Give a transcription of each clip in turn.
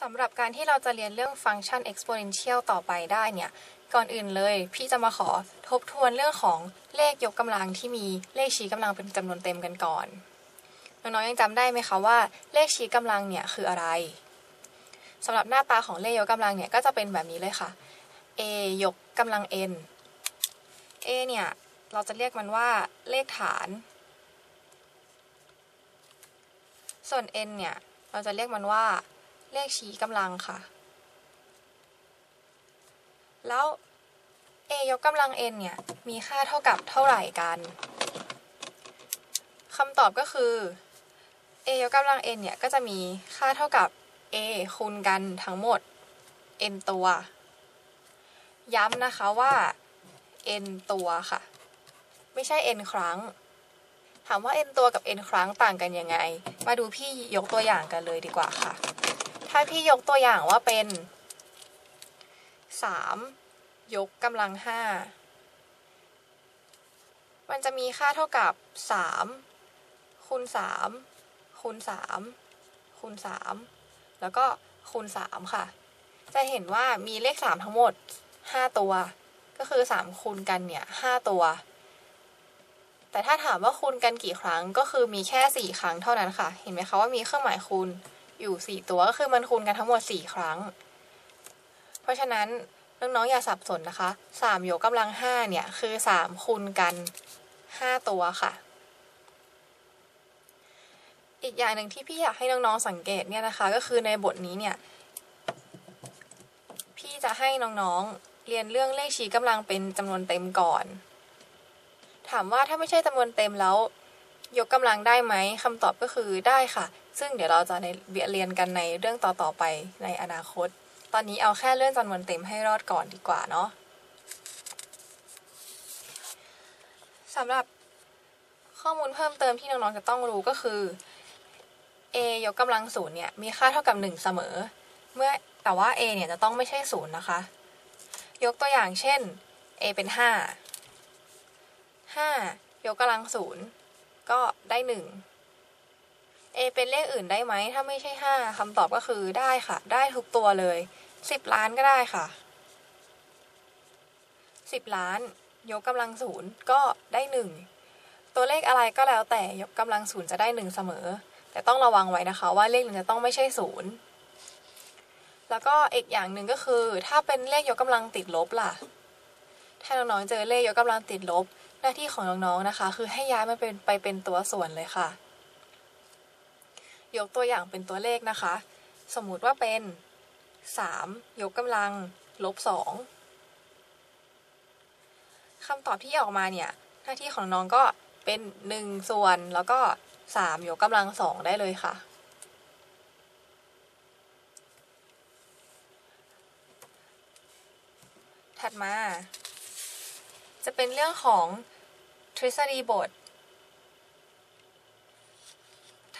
สำหรับการที่เราจะเรียนเรื่องฟังก์ชัน exponential ต่อไปได้เนี่ย ก่อนอื่นเลย พี่จะมาขอทบทวนเรื่องของเลขยกกำลังที่มีเลขชี้กำลังเป็นจำนวนเต็มกันก่อน น้องๆยังจำได้ไหมคะว่าเลขชี้กำลังเนี่ยคืออะไรสำหรับหน้าตาของเลขยกกำลังเนี่ยก็จะเป็นแบบนี้เลยค่ะ a ยกกำลัง n a เนี่ยเราจะเรียกมันว่าเลขฐาน ส่วน n เนี่ยเราจะเรียกมันว่า เลขชี้กำลังค่ะ แล้ว a ยกกำลัง n เนี่ย มีค่าเท่ากับเท่าไหร่กันคำตอบก็คือ a ยกกำลัง n เนี่ย ก็จะมีค่าเท่ากับ a คูณกันทั้งหมด n ตัว ย้ำนะคะว่า n ตัวค่ะ ไม่ใช่ n ครั้ง ถามว่า n ตัวกับ n ครั้งต่างกันยังไง มาดูพี่ยกตัวอย่างกันเลยดีกว่าค่ะ ถ้าพี่ยกตัวอย่างว่าเป็น3ยกกำลัง5มันจะมีค่าเท่ากับ3คูณ3คูณ3คูณ3แล้วก็คูณ3ค่ะ จะเห็นว่ามีเลข3ทั้งหมด5ตัว ก็คือ3คูณกันเนี่ย5ตัว แต่ถ้าถามว่าคูณกันกี่ครั้งก็คือมีแค่4ครั้งเท่านั้นค่ะ เห็นไหมคะว่ามีเครื่องหมายคูณ อยู่ 4 ตัวก็คือมันคูณกันทั้งหมด 4 ครั้ง เพราะฉะนั้นน้องๆอย่าสับสนนะคะ 3 ยกกำลัง 5 เนี่ย คือ 3 คูณกัน 5 ตัวค่ะ อีกอย่างหนึ่งที่พี่อยากให้น้องๆสังเกตเนี่ยนะคะ ก็คือในบทนี้เนี่ย พี่จะให้น้องๆเรียนเรื่องเลขชี้กำลังเป็นจำนวนเต็มก่อน ถามว่าถ้าไม่ใช่จำนวนเต็มแล้ว ยกกำลังได้ไหมคำตอบก็คือได้ค่ะ ซึ่งเดี๋ยวเราจะในเรียนกันในเรื่องต่อๆไปในอนาคต ตอนนี้เอาแค่เรื่องจำนวนเต็มให้รอดก่อนดีกว่าเนาะสำหรับข้อมูลเพิ่มเติมที่น้องๆจะต้องรู้ก็คือ a ยกกำลังศูนย์เนี่ยมีค่าเท่ากับ 1 เสมอ เมื่อแต่ว่า a เนี่ยจะต้องไม่ใช่ศูนย์นะคะ ยกตัวอย่างเช่น a เป็น 5 5 ยกกำลังศูนย์ก็ได้ 1 a เป็นเลขอื่นได้ไหม ถ้าไม่ใช่ 5คำตอบก็คือได้ค่ะ ได้ทุกตัวเลย 10 ล้านก็ได้ค่ะ 10 ล้าน ยกกำลังศูนย์ก็ได้ 1 ตัวเลขอะไรก็แล้วแต่ยกกำลังศูนย์จะได้ 1 เสมอ แต่ต้องระวังไว้นะคะว่าเลขหนึ่งจะต้องไม่ใช่ศูนย์แล้วก็อีกอย่างหนึ่งก็คือ ถ้าเป็นเลขยกกำลังติดลบล่ะ ถ้าน้องๆเจอเลขยกกำลังติดลบ หน้าที่ของน้องๆนะคะ คือให้ย้ายมันเป็นไปเป็นตัวส่วนเลยค่ะ ยกตัวอย่างเป็นตัวเลขนะคะ สมมุติว่าเป็น 3 ยกกำลังลบ2คำตอบที่ออกมาเนี่ย หน้าที่ของน้องก็เป็น 1 ส่วนแล้วก็ 3 ยกกำลัง2ได้เลยค่ะ ถัดมา จะเป็นเรื่องของทฤษฎีบท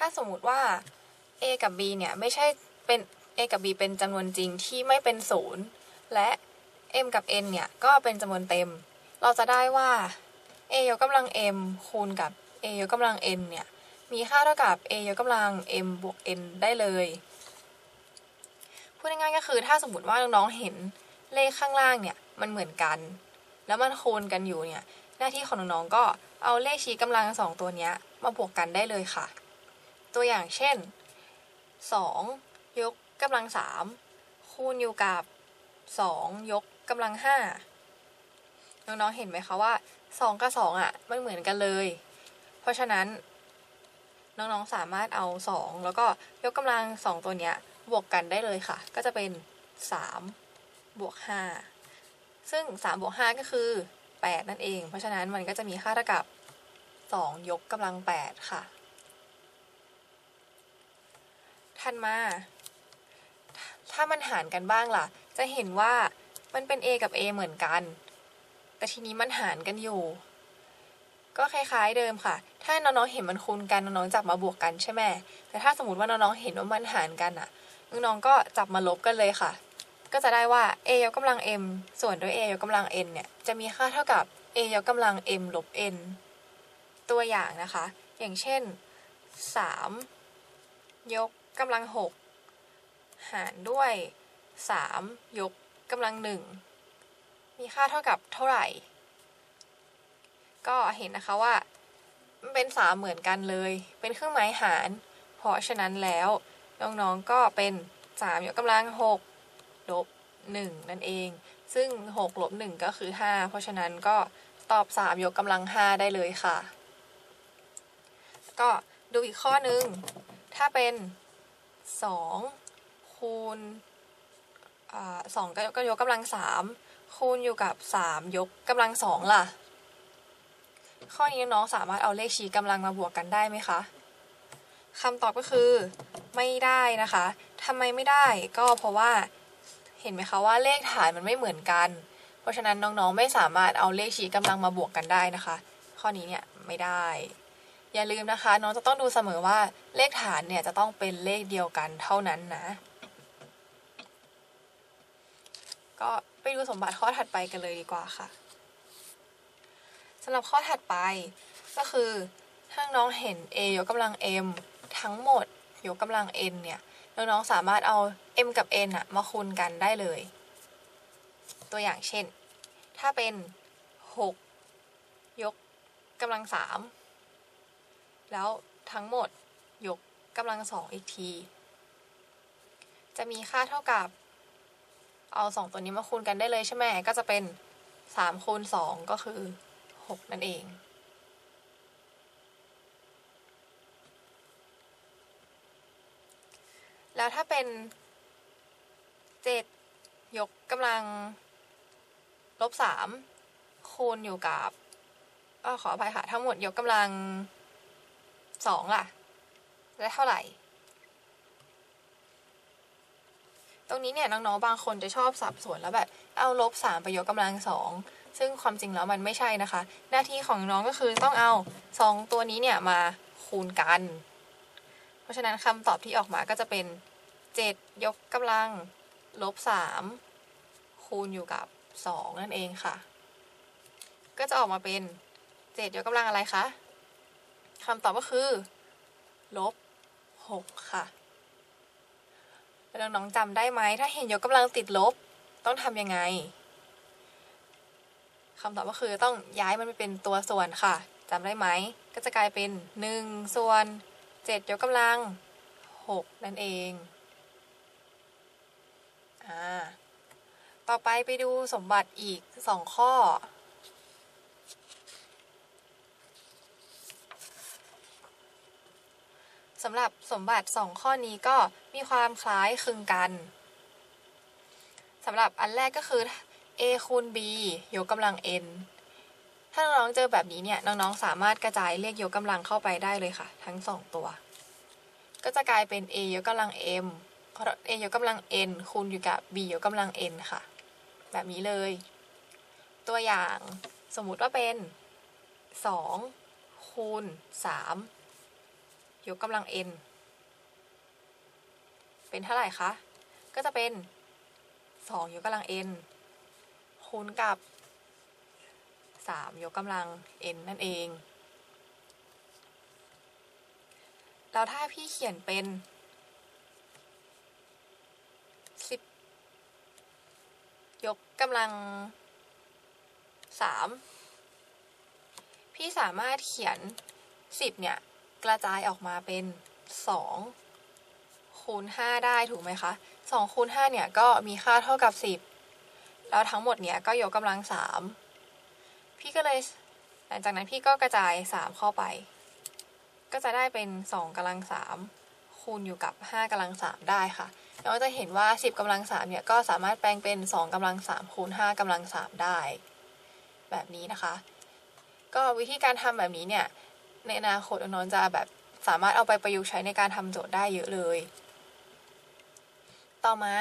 ถ้าสมมุติว่า a กับ b เนี่ยไม่ใช่เป็น a กับ b เป็นจำนวนจริงที่ไม่เป็นศูนย์และ m กับ n เนี่ยก็เป็นจำนวนเต็ม เราจะได้ว่า a ยกกำลัง m คูณกับ a ยกกำลัง n เนี่ยมีค่าเท่ากับ a ยกกำลัง m บวก n ได้เลย พูดง่ายๆก็คือถ้าสมมติว่าน้องๆเห็นเลขข้างล่างเนี่ยมันเหมือนกัน แล้วมันคูณกันอยู่เนี่ยหน้าที่ของน้องๆก็เอาเลขชี้กำลังสองตัวเนี้ยมาบวกกันได้เลยค่ะ ตัวอย่างเช่น 2 ยกกำลัง 3 คูณอยู่กับ 2 ยกกำลัง 5 น้องๆเห็นไหมคะว่า 2 กับ 2อะมันเหมือนกันเลย เพราะฉะนั้น น้องๆสามารถเอา 2 แล้วก็ยกกำลัง 2 ตัวเนี้ยบวกกันได้เลยค่ะ ก็จะเป็น 3 บวก 5 ซึ่ง 3 บวก 5 ก็คือ 8 นั่นเอง เพราะฉะนั้นมันก็จะมีค่าเท่ากับ 2 ยกกำลัง 8 ค่ะ ถัดมา ถ้ามันหารกันบ้างล่ะ จะเห็นว่ามันเป็น a กับ a เหมือนกัน แต่ทีนี้มันหารกันอยู่ ก็คล้ายๆเดิมค่ะ ถ้าน้องๆเห็นมันคูณกันน้องๆจับมาบวกกันใช่ไหมแต่ถ้าสมมติว่าน้องๆเห็นว่ามันหารกันอะน้องๆก็จับมาลบกันเลยค่ะ ก็จะได้ว่า a ยกกำลัง m ส่วนด้วย a ยกกำลัง n เนี่ยจะมีค่าเท่ากับ a ยกกำลัง m ลบ n ตัวอย่างนะคะ อย่างเช่น 3 ยก กำลัง6หารด้วย3ยกกำลังหนึ่งมีค่าเท่ากับเท่าไหร่ ก็เห็นนะคะว่ามันเป็น3เหมือนกันเลย เป็นเครื่องหมายหาร เพราะฉะนั้นแล้วน้องๆก็เป็น3ยกกำลัง6ลบ1นั่นเอง ซึ่ง6ลบ1ก็คือ5เพราะฉะนั้นก็ตอบ3ยกกำลัง5ได้เลยค่ะ ก็ดูอีกข้อหนึ่งถ้าเป็น 2คูณสองก็ยกกำลัง3คูณอยู่กับ3ยกกำลัง2ล่ะ ข้อนี้น้องสามารถเอาเลขชี้กำลังมาบวกกันได้ไหมคะคำตอบก็คือไม่ได้นะคะทำไมไม่ได้ก็เพราะว่าเห็นไหมคะว่าเลขฐานมันไม่เหมือนกัน เพราะฉะนั้นน้องๆไม่สามารถเอาเลขชี้กำลังมาบวกกันได้นะคะ ข้อนี้เนี่ยไม่ได้ อย่าลืมนะคะ น้องจะต้องดูเสมอว่าเลขฐานเนี่ยจะต้องเป็นเลขเดียวกันเท่านั้นนะ ก็ไปดูสมบัติข้อถัดไปกันเลยดีกว่าค่ะสำหรับข้อถัดไปก็คือถ้าน้องเห็น a ยกกำลัง m ทั้งหมดยกกำลัง n เนี่ยน้องๆสามารถเอา m กับ n อะมาคูณกันได้เลย ตัวอย่างเช่น ถ้าเป็น 6 ยกกำลัง3 แล้วทั้งหมดยกกำลังสองอีกที จะมีค่าเท่ากับ เอา2ตัวนี้มาคูณกันได้เลยใช่ไหมก็จะเป็น3คูณ2ก็คือ6นั่นเองแล้วถ้าเป็น7ยกกำลังลบ3คูณอยู่กับอขออภัยค่ะ ทั้งหมดยกกำลัง 2 ล่ะ ได้เท่าไหร่ ตรงนี้เนี่ยน้องๆบางคนจะชอบสับสนแล้วแบบ เอาลบ3ไปยกกำลัง2ซึ่งความจริงแล้วมันไม่ใช่นะคะ หน้าที่ของน้องก็คือต้องเอา 2 ตัวนี้เนี่ยมาคูณกัน เพราะฉะนั้นคำตอบที่ออกมาก็จะเป็น 7 ยกกำลังลบ3คูณอยู่กับ 2 นั่นเองค่ะ ก็จะออกมาเป็น 7 ยกกำลังอะไรคะ คำตอบก็คือลบ6ค่ะแล้วน้องๆจำได้ไหม ถ้าเห็นยกกำลังติดลบ ต้องทำยังไงคำตอบก็คือต้องย้ายมันไปเป็นตัวส่วนค่ะจำได้ไหม ก็จะกลายเป็น 1 ส่วน 7 ยกกำลัง 6 นั่นเองอ่าต่อไปไปดูสมบัติอีก 2 ข้อ สำหรับสมบัติ 2 ข้อนี้ก็มีความคล้ายคลึงกันสำหรับอันแรกก็คือ a คูณ b ยกกำลัง n ถ้าน้องๆเจอแบบนี้เนี่ยน้องๆสามารถกระจายเลขยกกำลังเข้าไปได้เลยค่ะ ทั้ง 2 ตัว ก็จะกลายเป็น a ยกกำลัง m a ยกกำลัง n คูณอยู่กับ b ยกกำลัง n ค่ะ แบบนี้เลย ตัวอย่างสมมุติว่าเป็น 2 คูณ 3 ยกกำลัง n เป็นเท่าไหร่คะ ก็จะเป็น 2 ยกกำลัง n คูณกับ 3 ยกกำลัง n นั่นเองแล้วถ้าพี่เขียนเป็น 10 ยกกำลัง 3 พี่สามารถเขียน 10 เนี่ย กระจายออกมาเป็น 2 คูณ 5 ได้ถูกไหมคะ2คูณ5เนี่ยก็มีค่าเท่ากับ 10 แล้วทั้งหมดเนี่ยก็ยกกำลัง 3 พี่ก็เลยหลังจากนั้นพี่ก็กระจาย 3 เข้าไป ก็จะได้เป็น 2กำลัง 3 คูณอยู่กับ 5กำลัง 3 ได้ค่ะเราจะเห็นว่า 10กำลัง3เนี่ยก็สามารถแปลงเป็น 2กำลัง3คูณ5กำลัง3ได้ แบบนี้นะคะ ก็วิธีการทำแบบนี้เนี่ย ในอนาคตน้องจะแบบสามารถเอาไปประยุกต์ใช้ในการทำโจทย์ได้เยอะเลย ต่อมา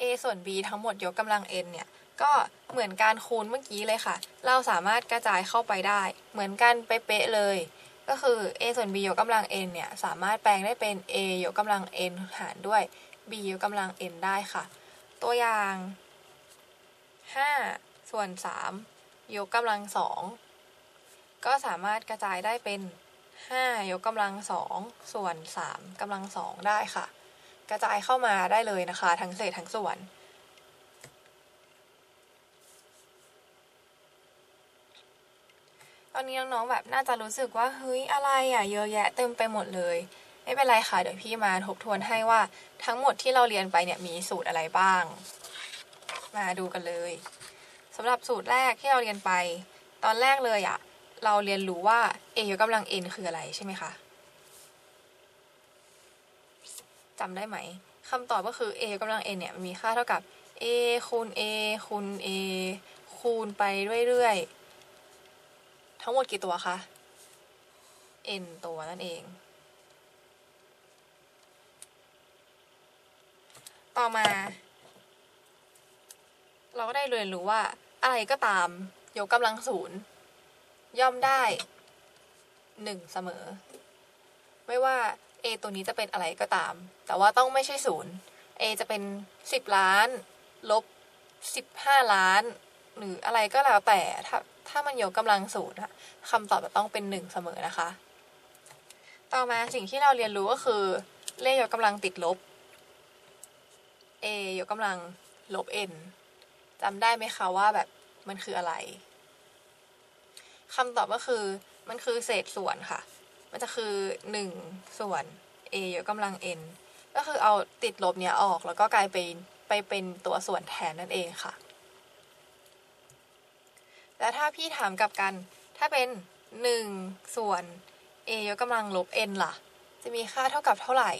a ส่วน b ทั้งหมดยกกำลัง n เนี่ย ก็เหมือนการคูณเมื่อกี้เลยค่ะ เราสามารถกระจายเข้าไปได้ เหมือนกันเป๊ะเลย ก็คือ a ส่วน b ยกกำลัง n เนี่ย สามารถแปลงได้เป็น a ยกกำลัง n หารด้วย b ยกกำลัง n ได้ค่ะ ตัวอย่าง 5 ส่วน 3 ยกกำลัง 2 ก็สามารถกระจายได้เป็น 5 ยกกำลัง 2 ส่วน 3กำลัง 2 ได้ค่ะ กระจายเข้ามาได้เลยนะคะ ทั้งเศษทั้งส่วน ตอนนี้น้องๆแบบน่าจะรู้สึกว่าเฮ้ยอะไรอะเยอะแยะเต็มไปหมดเลยไม่เป็นไรค่ะ เดี๋ยวพี่มาทบทวนให้ว่าทั้งหมดที่เราเรียนไปเนี่ยมีสูตรอะไรบ้าง มาดูกันเลยสำหรับสูตรแรกที่เราเรียนไป ตอนแรกเลยอะ เราเรียนรู้ว่า a ยกกำลัง n คืออะไรใช่ไหมคะจำได้ไหมคำตอบก็คือ a ยกกำลัง n เนี่ยมันมีค่าเท่ากับ a คูณ a คูณ a คูณไปเรื่อยๆ ทั้งหมดกี่ตัวคะ n ตัวนั่นเอง ต่อมา เราก็ได้เรียนรู้ว่าอะไรก็ตามยกกำลังศูนย์ ย่อมได้หนึ่งเสมอ ไม่ว่า a ตัวนี้จะเป็นอะไรก็ตาม แต่ว่าต้องไม่ใช่ศูนย์ a จะเป็นสิบล้าน ลบสิบห้าล้าน หรืออะไรก็แล้วแต่ถ้าถ้ามันยกกำลังศูนย์คำตอบจะต้องเป็นหนึ่งเสมอนะคะ ต่อมาสิ่งที่เราเรียนรู้ก็คือ เลขยกกำลังติดลบ a ยกกำลังลบ n จำได้ไหมคะว่าแบบมันคืออะไร คำตอบก็คือ มันคือเศษส่วนค่ะ มันจะคือ 1 ส่วน a ยกกำลัง n ก็คือเอาติดลบเนี้ยออกแล้วก็กลายเป็นไปเป็นตัวส่วนแทนนั่นเองค่ะ แล้วถ้าพี่ถามกลับกัน ถ้าเป็น 1 ส่วน a ยกกำลังลบ n ล่ะ จะมีค่าเท่ากับเท่าไหร่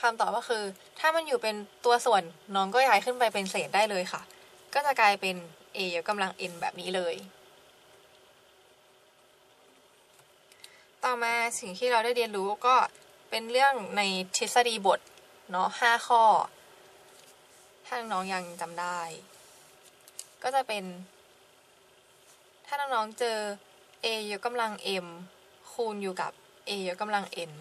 คำตอบก็คือ ถ้ามันอยู่เป็นตัวส่วนน้องก็ย้ายขึ้นไปเป็นเศษได้เลยค่ะ ก็จะกลายเป็น a ยกกำลัง n แบบนี้เลย ต่อมาสิ่งที่เราได้เรียนรู้ก็เป็นเรื่องในทฤษฎีบทเนาะห้าข้อ ถ้าน้องยังจำได้ ก็จะเป็น ถ้าน้องๆเจอ a ยกกำลัง m คูณอยู่กับ a ยกกำลัง n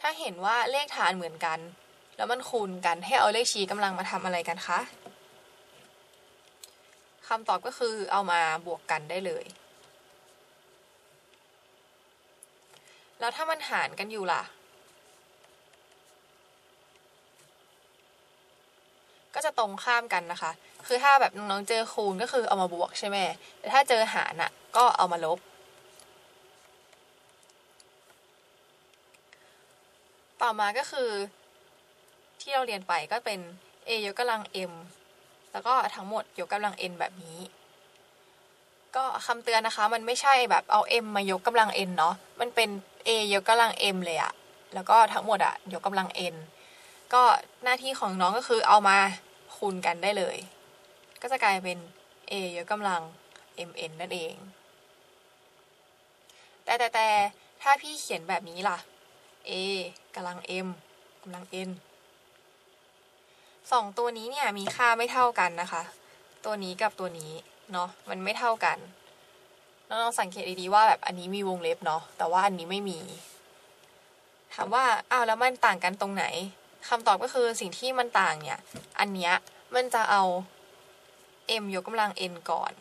ถ้าเห็นว่าเลขฐานเหมือนกัน แล้วมันคูณกันให้เอาเลขชี้กำลังมาทำอะไรกันคะคำตอบก็คือเอามาบวกกันได้เลย แล้วถ้ามันหารกันอยู่ล่ะ ก็จะตรงข้ามกันนะคะ คือถ้าแบบน้องๆเจอคูณก็คือเอามาบวกใช่ไหมแต่ถ้าเจอหารน่ะ ก็เอามาลบ ต่อมาก็คือ ที่เราเรียนไปก็เป็น a ยกกำลัง m แล้วก็ทั้งหมดยกกำลัง n แบบนี้ ก็คำเตือนนะคะ มันไม่ใช่แบบเอา m มายกกำลัง n เนาะมันเป็น a ยกกำลัง m เลยอะแล้วก็ทั้งหมดอะยกกำลัง n ก็หน้าที่ของน้องก็คือเอามาคูณกันได้เลย ก็จะกลายเป็น a ยกกำลัง mn นั่นเอง แต่แต่แต่ถ้าพี่เขียนแบบนี้ล่ะ a กำลัง m กำลัง n สองตัวนี้เนี่ยมีค่าไม่เท่ากันนะคะ ตัวนี้กับตัวนี้ เนาะมันไม่เท่ากันน้องๆสังเกตดีๆว่าแบบอันนี้มีวงเล็บเนาะแต่ว่าอันนี้ไม่มี ถามว่าอ้าวแล้วมันต่างกันตรงไหนคำตอบก็คือสิ่งที่มันต่างเนี่ย อันเนี้ยมันจะเอา m ยกกำลัง n ก่อน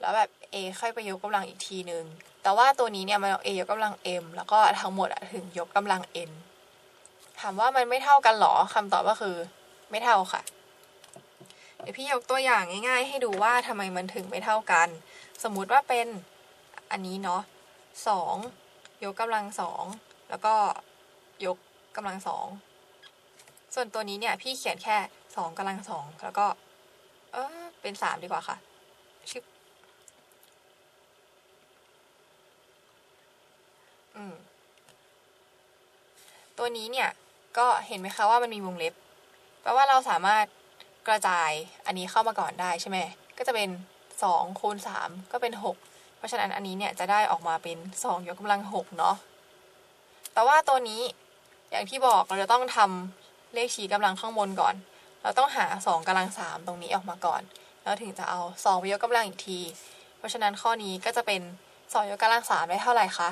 แล้วแบบ a ค่อยไปยกกำลังอีกทีนึง แต่ว่าตัวนี้เนี่ยมันเอา a ยกกำลัง m แล้วก็ทั้งหมดถึงยกกำลัง n ถามว่ามันไม่เท่ากันหรอคำตอบก็คือ ไม่เท่าค่ะ เดี๋ยวพี่ยกตัวอย่างง่าย ๆ ให้ดูว่าทำไมมันถึงไม่เท่ากัน สมมุติว่าเป็นอันนี้เนาะสองยกกำลังสองแล้วก็ยกกำลังสองส่วนตัวนี้เนี่ยพี่เขียนแค่สองกำลังสองแล้วก็เออเป็นสามดีกว่าค่ะชิบอืมตัวนี้เนี่ยก็เห็นไหมคะว่ามันมีวงเล็บแปลว่าเราสามารถ กระจายอันนี้เข้ามาก่อนได้ใช่ไหมก็จะเป็น2คูณ3ก็เป็น 6 เพราะฉะนั้นอันนี้เนี่ยจะได้ออกมาเป็น 2 ยกกำลัง6เนาะแต่ว่าตัวนี้อย่างที่บอกเราจะต้องทำเลขชี้กำลังข้างบนก่อน เราต้องหา 2กำลัง 3 ตรงนี้ออกมาก่อน แล้วถึงจะเอา 2 ไปยกกำลังอีกที เพราะฉะนั้นข้อนี้ก็จะเป็น 2 ยกกำลัง 3 ได้เท่าไหร่คะ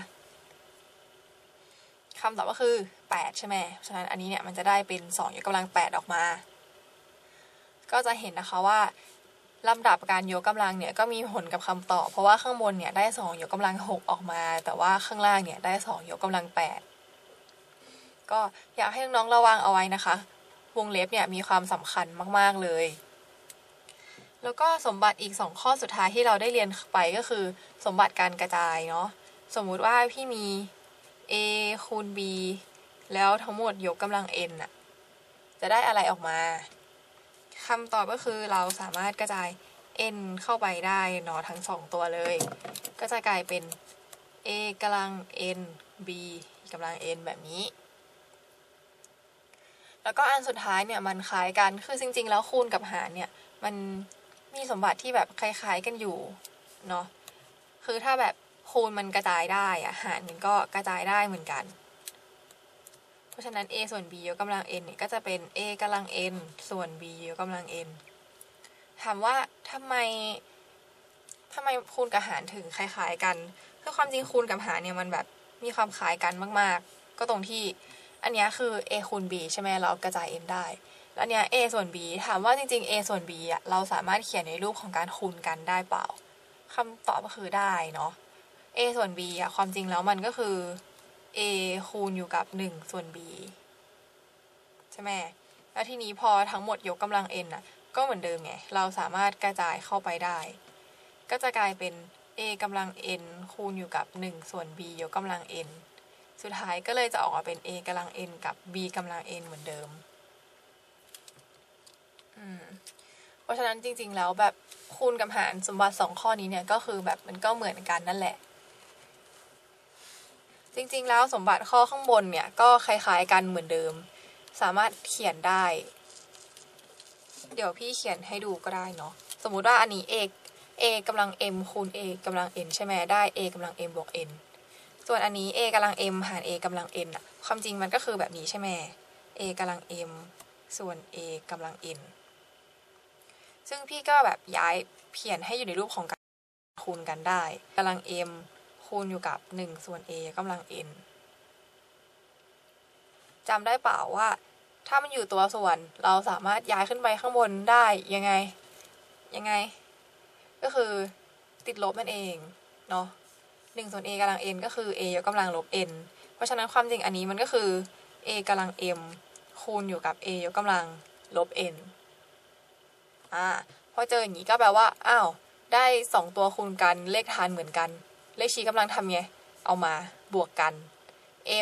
คำตอบก็คือ 8 ใช่ไหมเพราะฉะนั้นอันนี้เนี่ยมันจะได้เป็น 2 ยกกำลัง 8 ออกมา ก็จะเห็นนะคะว่าลำดับการยกกำลังเนี่ยก็มีผลกับคำตอบ เพราะว่าข้างบนเนี่ยได้ 2 ยกกำลัง 6 ออกมา แต่ว่าข้างล่างเนี่ยได้ 2 ยกกำลัง 8 ก็อยากให้น้องๆระวังเอาไว้นะคะ วงเล็บเนี่ยมีความสำคัญมากๆเลย แล้วก็สมบัติอีกสองข้อสุดท้ายที่เราได้เรียนไปก็คือ สมบัติการกระจายเนาะสมมุติว่าพี่มี a คูณ b แล้วทั้งหมดยกกำลัง n อะจะได้อะไรออกมา คำตอบก็คือเราสามารถกระจาย n เข้าไปได้เนาะทั้งสองตัวเลย ก็จะกลายเป็น a กำลัง n b กำลัง n แบบนี้ แล้วก็อันสุดท้ายเนี่ยมันคล้ายกัน คือจริง ๆ แล้วคูณกับหารเนี่ย มันมีสมบัติที่แบบคล้ายๆกันอยู่เนาะ คือถ้าแบบคูณมันกระจายได้อะหารมันก็กระจายได้เหมือนกัน เพราะฉะนั้น a ส่วน b ยกกำลัง n เนี่ยก็จะเป็น a กำลัง n ส่วน b ยกกำลัง n ถามว่าทำไมทำไมคูณกับหารถึงคล้าย ๆ กันคือความจริงคูณกับหารเนี่ยมันแบบมีความคล้ายกันมากๆ ก็ตรงที่อันนี้คือ a คูณ b ใช่ไหมเรากระจาย n ได้ แล้วเนี้ย a ส่วน b ถามว่าจริงๆ a ส่วน b อะเราสามารถเขียนในรูปของการคูณกันได้เปล่าคำตอบก็คือได้เนาะ a ส่วน b อะความจริงแล้วมันก็คือ a คูณอยู่กับ 1 ส่วน b ใช่ไหมแล้วทีนี้พอทั้งหมดยกกำลัง n อะ ก็เหมือนเดิมไง เราสามารถกระจายเข้าไปได้ ก็จะกลายเป็น a กำลัง n คูณอยู่กับ 1 ส่วน b ยกกำลัง n สุดท้ายก็เลยจะออกมาเป็น a กำลัง n กับ b กำลัง n เหมือนเดิม อืมเพราะฉะนั้นจริง ๆ แล้วแบบคูณกับหารสมบัติสองข้อนี้เนี่ย ก็คือแบบมันก็เหมือนกันนั่นแหละ จริงๆ แล้วสมบัติข้อข้างบนเนี่ยก็คล้ายๆกันเหมือนเดิม สามารถเขียนได้ เดี๋ยวพี่เขียนให้ดูก็ได้เนาะสมมุติว่าอันนี้ a a กำลัง m คูณ a กำลัง n ใช่ไหมได้ a กำลัง m บวก n ส่วนอันนี้ a กำลัง m หาร a กำลัง n อะความจริงมันก็คือแบบนี้ใช่ไหม a กำลัง m ส่วน a กำลัง n ซึ่งพี่ก็แบบย้ายเขียนให้อยู่ในรูปของการคูณกันได้กำลัง m คูณอยู่กับ 1 ส่วน a กำลัง n จำได้เปล่าว่า ถ้ามันอยู่ตัวส่วนเราสามารถย้ายขึ้นไปข้างบนได้ยังไง ยังไง ก็คือติดลบนั่นเองเนาะหนึ่งส่วน a กำลัง n ก็คือ a ยกกำลังลบ n เพราะฉะนั้นความจริงอันนี้มันก็คือ a กำลัง m คูณอยู่กับ a ยกกำลังลบ n อ่าพอเจออย่างนี้ก็แปลว่า อ้าว ได้สองตัวคูณกัน เลขฐานเหมือนกัน เลขชี้กำลังทำไง เอามาบวกกัน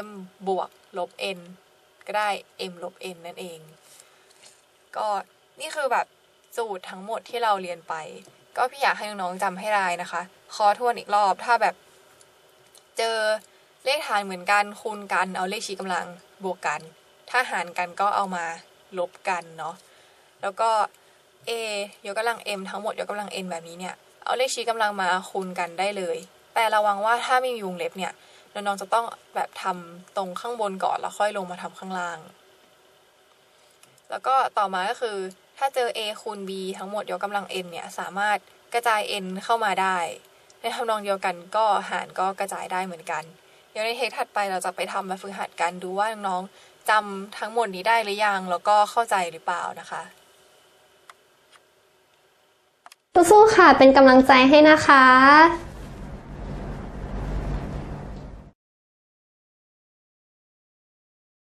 m บวกลบ n ก็ได้ m ลบ n นั่นเอง ก็นี่คือแบบสูตรทั้งหมดที่เราเรียนไป ก็พี่อยากให้น้องๆจำให้ได้นะคะ ขอทวนอีกรอบ ถ้าแบบ เจอเลขฐานเหมือนกันคูณกัน เอาเลขชี้กำลังบวกกัน ถ้าหารกันก็เอามาลบกันเนาะ แล้วก็ a ยกกำลัง m ทั้งหมดยกกำลัง n แบบนี้เนี่ย เอาเลขชี้กำลังมาคูณกันได้เลย แต่ระวังว่าถ้าไม่มีวงเล็บเนี่ยน้องๆจะต้องแบบทำตรงข้างบนก่อนแล้วค่อยลงมาทำข้างล่าง แล้วก็ต่อมาก็คือถ้าเจอ a คูณ b ทั้งหมดยกกำลัง n เนี่ยสามารถกระจาย n เข้ามาได้ ในทำนองเดียวกันก็หารก็กระจายได้เหมือนกัน เดี๋ยวในเทคถัดไปเราจะไปทำแบบฝึกหัดกันดูว่าน้องๆจำทั้งหมดนี้ได้หรือยังแล้วก็เข้าใจหรือเปล่านะคะสู้ๆค่ะเป็นกำลังใจให้นะคะ